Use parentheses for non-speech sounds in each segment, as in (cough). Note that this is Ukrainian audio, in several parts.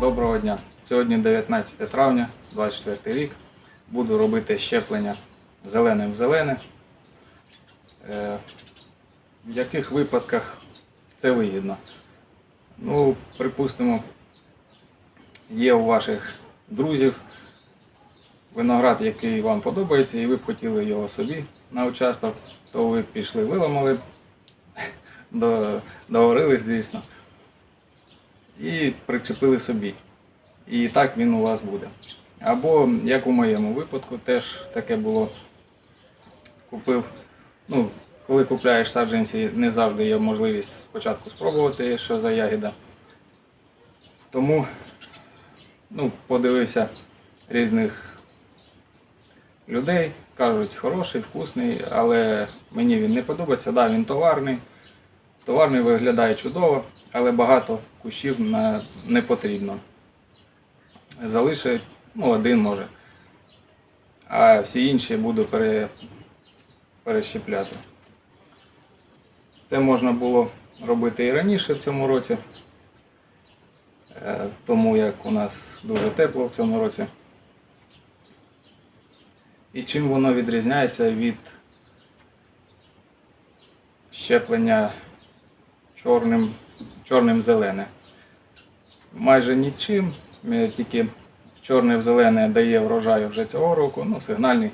Доброго дня! Сьогодні 19 травня, 24 рік. Буду робити щеплення зеленим в зелене. Е, в яких випадках це вигідно? Ну, Припустимо, є у ваших друзів виноград, який вам подобається, і ви б хотіли його собі на участок, то ви пішли, виламали, (laughs) договорились, звісно і причепили собі. І так він у вас буде. Або, як у моєму випадку, теж таке було. Купив, ну, коли купляєш саджанці, не завжди є можливість спочатку спробувати, що за ягіда. Тому ну, подивився різних людей, кажуть, хороший, вкусний, але мені він не подобається. Да, він товарний. Товарний виглядає чудово, але багато кущів не потрібно. Залишить ну, один може. А всі інші буду пере, перещепляти. Це можна було робити і раніше в цьому році, е, тому як у нас дуже тепло в цьому році. І чим воно відрізняється від щеплення чорним, чорним зелене? Майже нічим, е, тільки чорне в зелене дає врожай вже цього року, ну, сигнальний.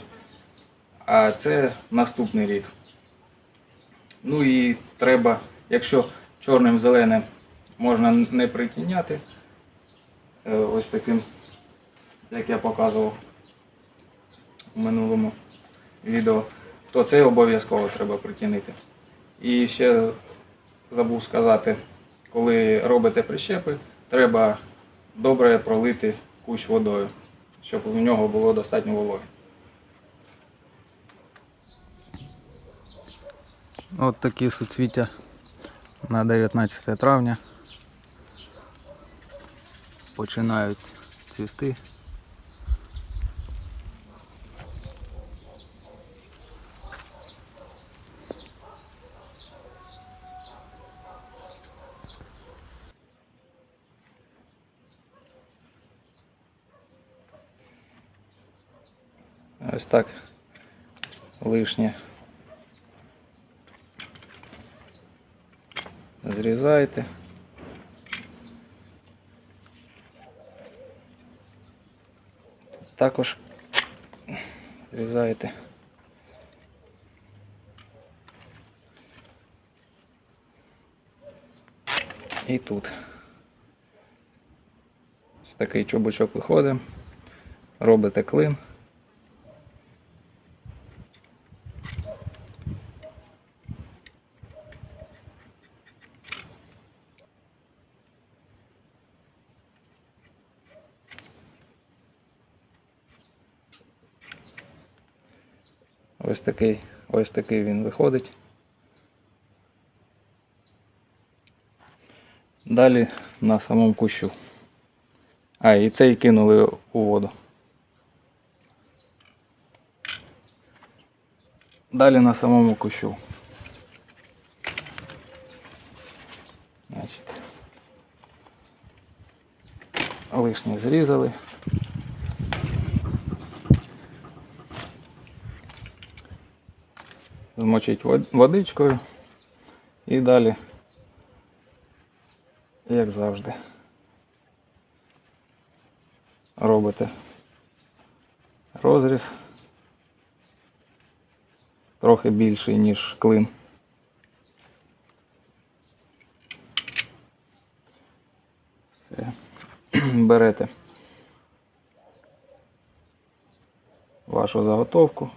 А це наступний рік. Ну і треба, якщо чорним зеленим можна не притіняти, е, ось таким, як я показував у минулому відео, то це обов'язково треба притінити. І ще забув сказати, коли робите прищепи, треба добре пролити кущ водою, щоб у нього було достатньо вологи. От такі суцвіття на 19 травня. Починають цвісти. Ось так лишнє зрізаєте. Також зрізаєте. І тут. Ось такий чобочок виходить. Робите клин. Ось такий, ось такий він виходить. Далі на самому кущу. А, і цей кинули у воду. Далі на самому кущу. Значить, зрізали. Змочить водичкою і далі, як завжди, робите розріз трохи більший, ніж клин. Все. (clears throat) Берете вашу заготовку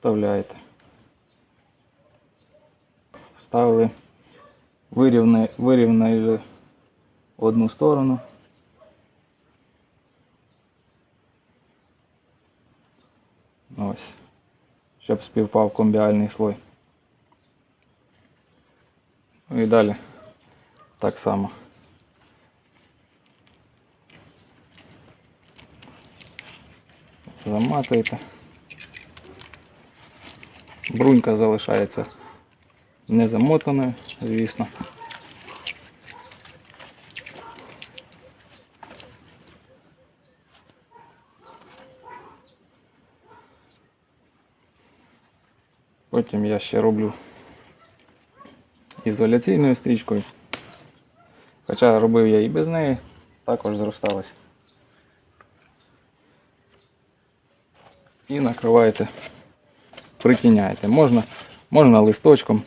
вставляєте. Вставили, вирівняли, вирівняли одну сторону. Ось, щоб співпав комбіальний слой. Ну і далі так само. Заматуєте. Брунька залишається незамотаною, звісно. Потім я ще роблю ізоляційною стрічкою. Хоча робив я і без неї, також зросталась. І накриваєте притіняєте. Можна, можна листочком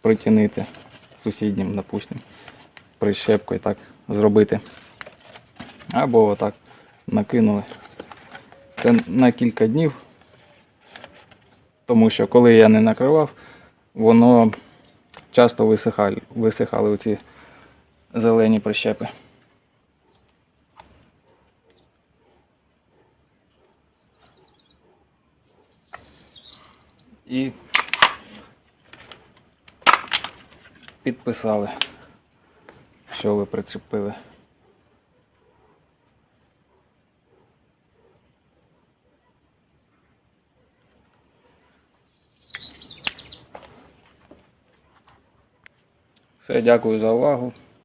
притінити сусіднім, допустим, прищепкою так зробити. Або отак накинули. Це на кілька днів. Тому що коли я не накривав, воно часто висихали, висихали оці зелені прищепи. І підписали, що ви прицепили. Все, дякую за увагу.